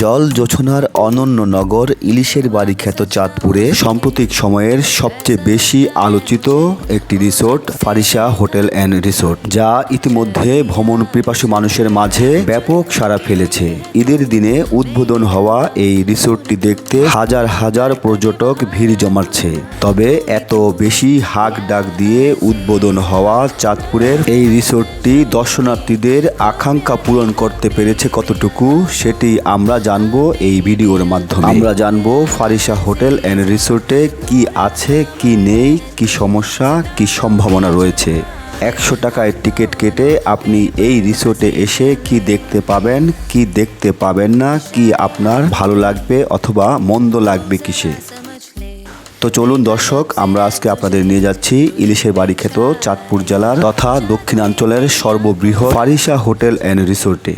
জল জোছনার অনন্য নগর ইলিশের বাড়ি খ্যাত চাঁদপুরে সাম্প্রতিক সময়ের সবচেয়ে বেশি আলোচিত একটি resort, Farisa hotel and resort, যা ইতিমধ্যে ভ্রমণ পিপাসু মানুষের মাঝে ব্যাপক সাড়া ফেলেছে। ঈদের দিনে উদ্বোধন হওয়া এই রিসোর্টটি দেখতে হাজার হাজার পর্যটক ভিড় জমাচ্ছে। তবে এত বেশি হাক ডাক দিয়ে উদ্বোধন হওয়া চাঁদপুরের এই রিসোর্টটি দর্শনার্থীদের আকাঙ্ক্ষা পূরণ করতে পেরেছে কতটুকু, সেটি আমরা জানব এই ভিডিওর মাধ্যমে। আমরা জানব ফারিসা হোটেল অ্যান্ড রিসোর্টে কি আছে, কি নেই, কি সমস্যা, কি সম্ভাবনা রয়েছে। একশো টাকায় টিকিট কেটে আপনি এই রিসোর্টে এসে কি দেখতে পাবেন, কি দেখতে পাবেন না, কি আপনার ভালো লাগবে অথবা মন্দ লাগবে কিসে। তো চলুন দর্শক, আমরা আজকে আপনাদের নিয়ে যাচ্ছি ইলিশের বাড়ি খেত চাঁদপুর জেলার তথা দক্ষিণাঞ্চলের সর্ববৃহৎ ফারিসা হোটেল অ্যান্ড রিসোর্টে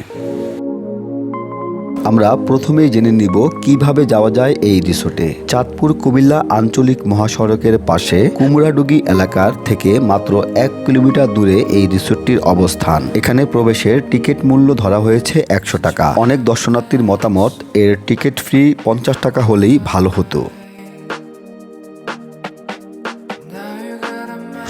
আমরা প্রথমেই জেনে নিব কীভাবে যাওয়া যায় এই রিসোর্টে। চাঁদপুর কুমিল্লা আঞ্চলিক মহাসড়কের পাশে কুমড়াডুগি এলাকার থেকে মাত্র এক কিলোমিটার দূরে এই রিসোর্টটির অবস্থান। এখানে প্রবেশের টিকিট মূল্য ধরা হয়েছে একশো টাকা। অনেক দর্শনার্থীর মতামত, এর টিকিট ফ্রি পঞ্চাশ টাকা হলেই ভালো হতো।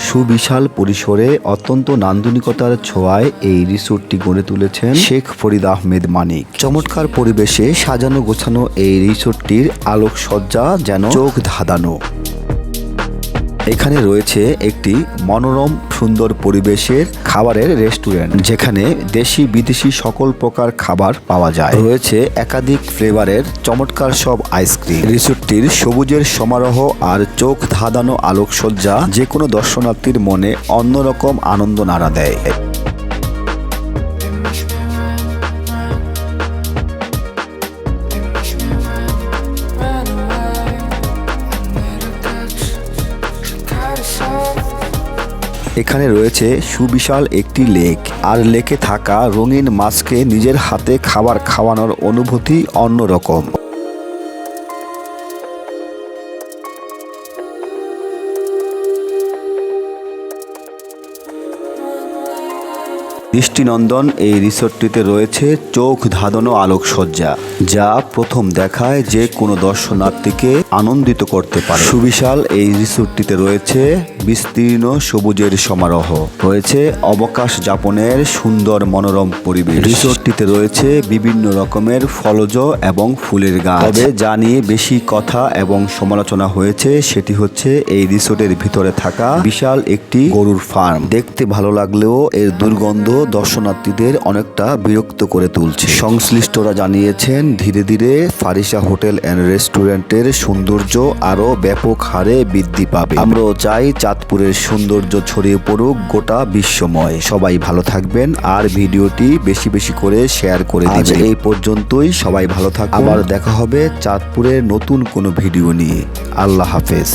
সুবিশাল পরিসরে অত্যন্ত নান্দনিকতার ছোঁয়ায় এই রিসোর্টটি গড়ে তুলেছেন শেখ ফরিদ আহমেদ মানিক। চমৎকার পরিবেশে সাজানো গোছানো এই রিসোর্টটির আলোকসজ্জা যেন চোখ ধাঁধানো। এখানে রয়েছে একটি মনোরম, সুন্দর পরিবেশের খাবারের রেস্টুরেন্ট, যেখানে দেশি, বিদেশি সকল প্রকার খাবার পাওয়া যায়। রয়েছে একাধিক ফ্লেভারের চমৎকার সব আইসক্রিম। রিসোর্টটির সবুজের সমারোহ আর চোখ ধাঁধানো আলোকসজ্জা যে কোনো দর্শনার্থীর মনে অন্যরকম আনন্দ নাড়া দেয়। এখানে রয়েছে সুবিশাল একটি লেক। আর লেকে থাকা রঙিন মাছকে নিজের হাতে খাবার খাওয়ানোর অনুভূতি অন্যরকম। দৃষ্টিনন্দন এই রিসোর্টটিতে রয়েছে চোখ ধাঁধানো আলোকসজ্জা, যা প্রথম দেখায় যে কোনো দর্শনার্থীকে আনন্দিত করতে পারে। সুবিশাল এই রিসোর্টটিতে রয়েছে বিস্তীর্ণ সবুজের সমারোহ। রয়েছে অবকাশ যাপনের সুন্দর মনোরম পরিবেশ। রিসোর্টটিতে রয়েছে বিভিন্ন রকমের ফলজ এবং ফুলের গাছ। তবে যা নিয়ে বেশি কথা এবং সমালোচনা হয়েছে সেটি হচ্ছে এই রিসোর্টের ভিতরে থাকা বিশাল একটি গরুর ফার্ম। দেখতে ভালো লাগলেও এর দুর্গন্ধ দর্শনার্থীদের অনেকটা বিরক্ত করে তুলছে। সংশ্লিষ্টরা জানিয়েছেন ধীরে ধীরে ফারিসা হোটেল অ্যান্ড রেস্টুরেন্টের সৌন্দর্য আরও ব্যাপক হারে বৃদ্ধি পাবে। আমরাও চাই চাঁদপুরের সৌন্দর্য ছড়িয়ে পড়ুক গোটা বিশ্বময়। সবাই ভালো থাকবেন আর ভিডিওটি বেশি বেশি করে শেয়ার করে দিবেন। এই পর্যন্তই সবাই ভালো থাকুন। আবার দেখা হবে চাঁদপুরের নতুন কোনো ভিডিও নিয়ে। আল্লাহ হাফেজ।